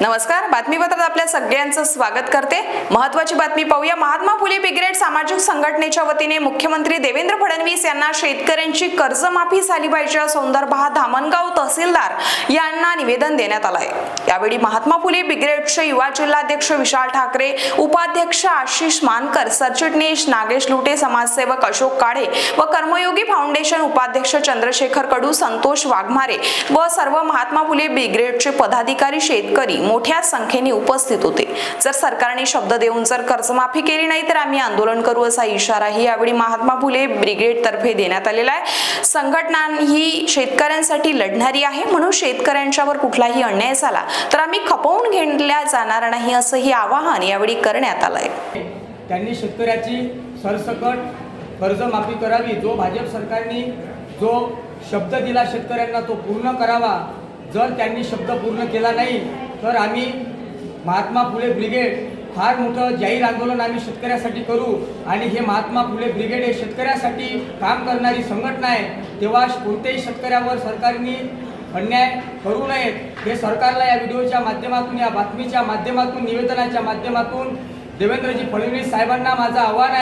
नमस्कार बातमीपत्रात आपल्या सगळ्यांचं स्वागत करते. महत्वाची बातमी पाहूया. महात्मा फुले ब्रिगेड सामाजिक संघटनेच्या वतीने मुख्यमंत्री देवेंद्र फडणवीस यांना शेतकऱ्यांची कर्जमाफी झाली पाहिजे संदर्भात धामणगाव तहसीलदार यांना निवेदन देण्यात आलं आहे यावेळी महात्मा फुले ब्रिगेडचे युवा जिल्हाध्यक्ष विशाल ठाकरे उपाध्यक्ष आशिष मानकर सरचिटणीस नागेश लुटे समाजसेवक अशोक काळे व कर्मयोगी फाउंडेशन उपाध्यक्ष चंद्रशेखर कडू संतोष वाघमारे व सर्व महात्मा फुले ब्रिगेडचे पदाधिकारी शेतकरी मोठ्या संख्येने उपस्थित होते. जर सरकारने शब्द देऊन जर कर्जमाफी केली नाही तर आम्ही आंदोलन करू असा इशाराही यावेळी महात्मा फुले ब्रिगेड तर्फे देण्यात आलेला आहे. संघटना ही शेतकऱ्यांसाठी लढणारी आहे म्हणून शेतकऱ्यांच्यावर कुठलाही अन्याय झाला तर आम्ही खपवून घेतल्या जाणार नाही असंही आवाहन यावेळी करण्यात आलं आहे त्यांनी शेतकऱ्याची सरसकट कर्जमाफी करावी जो भाजप सरकारने जो शब्द दिला शेतकऱ्यांना तो पूर्ण करावा. जर त्यांनी शब्द पूर्ण केला नाही तर आम्ही महात्मा फुले ब्रिगेड फार मोठं जाहीर आंदोलन आम्ही शेतकऱ्यासाठी करू आणि हे महात्मा फुले ब्रिगेड हे शेतकऱ्यासाठी काम करणारी संघटना आहे तेव्हा कोणत्याही शेतकऱ्यावर सरकारने अन्याय करू नयेत. हे सरकारला या व्हिडिओच्या माध्यमातून या बातमीच्या माध्यमातून निवेदनाच्या माध्यमातून देवेंद्रजी फडणवीस साहेबांना माझं आव्हान आहे.